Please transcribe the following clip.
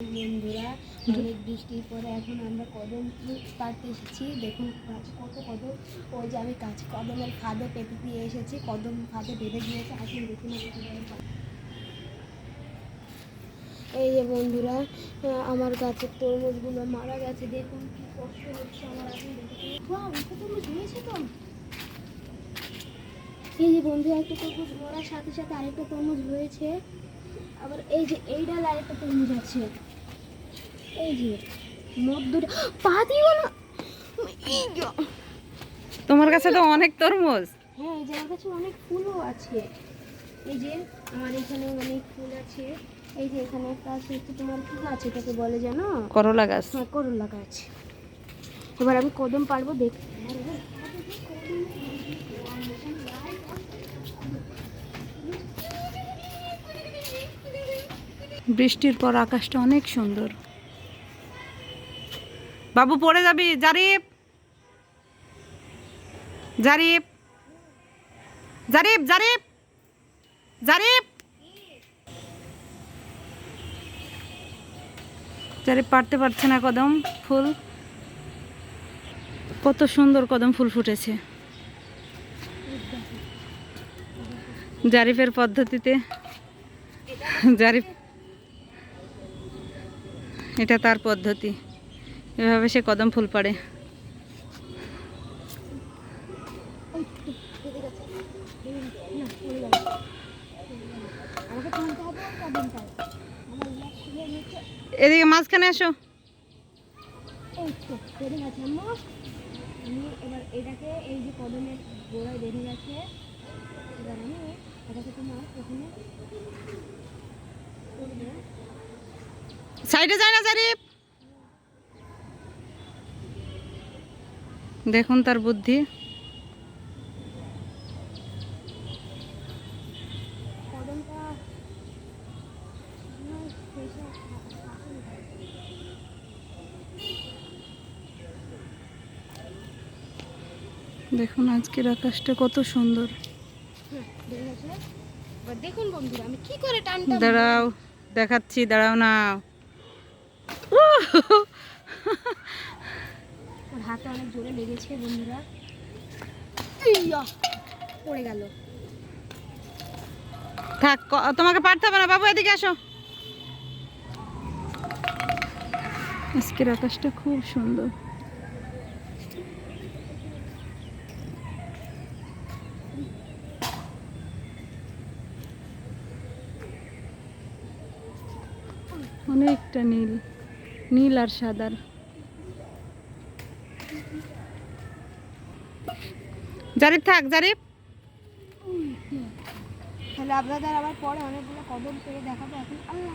বন্ধুরা অনেক বৃষ্টির পরে এখন আমরা কদম পাড়তে এসেছি। দেখুন কত কদম। ওই যে আমি গাছ কদমের ফাঁদে পেতে দিয়ে এসেছি। কদম ফাঁদে বেঁধে দিয়েছে। এখন দেখুন। এই যে বন্ধুরা আমার গাছের তরমুজগুলো মারা গেছে। দেখুন কি কষ্ট হচ্ছে আমার এই যে বন্ধু একটা তরমুজ মরার সাথে সাথে আরেকটা তরমুজ হয়েছে। আবার এই যে এই ডাল আরেকটা তরমুজ আছে। এই যে পা দিও না। তোমার কাছে তো অনেক তরমুজ। হ্যাঁ এই যে আমার কাছে অনেক ফুলও আছে। এই যে আমার এখানে অনেক ফুল আছে। এই যে এখানে একটা আছে তোমার কি গাছ এটাকে বলে জানো? করলা গাছ। হ্যাঁ করলা গাছ। এবার আমি কদম পারব দেখ বৃষ্টির পর আকাশটা অনেক সুন্দর। বাবু, পড়ে যাবি। জারিফ। জারিফ। জারিফ জারিফ। জারিফ। জারিফ পারতে পারছে না কদম ফুল। কত সুন্দর কদম ফুল ফুটেছে। জারিফের পদ্ধতিতে। জারিফ। এটা তার পদ্ধতি। এভাবে সে কদম ফুল নিচ্ছে এদিকে মাঝখানে এসো আমি এবার এটাকে এই যে কদমের গোড়ায় বেঁধে গেছে এবার আমি সাইডে যায় না জারিফ দেখুন তার বুদ্ধি। দেখুন আজকের আকাশটা কত সুন্দর। দেখুন বন্ধুরা আমি কি করে টানটা দাঁড়াও দেখাচ্ছি দাঁড়াও না। হাতে অনেক জোরে লেগেছে বন্ধুরা। ইয়া! পড়ে গেল। থাক তোমাকে পারতে হবে না। বাবু এদিকে আসো। আজকের আকাশটা খুব সুন্দর। অনেকটা নীল নীল আর সাদার। জারিফ থাক জারিফ। তাহলে আপনাদের আবার পরে অনেকগুলো কদম পেয়ে দেখাবো এখন। আল্লাহ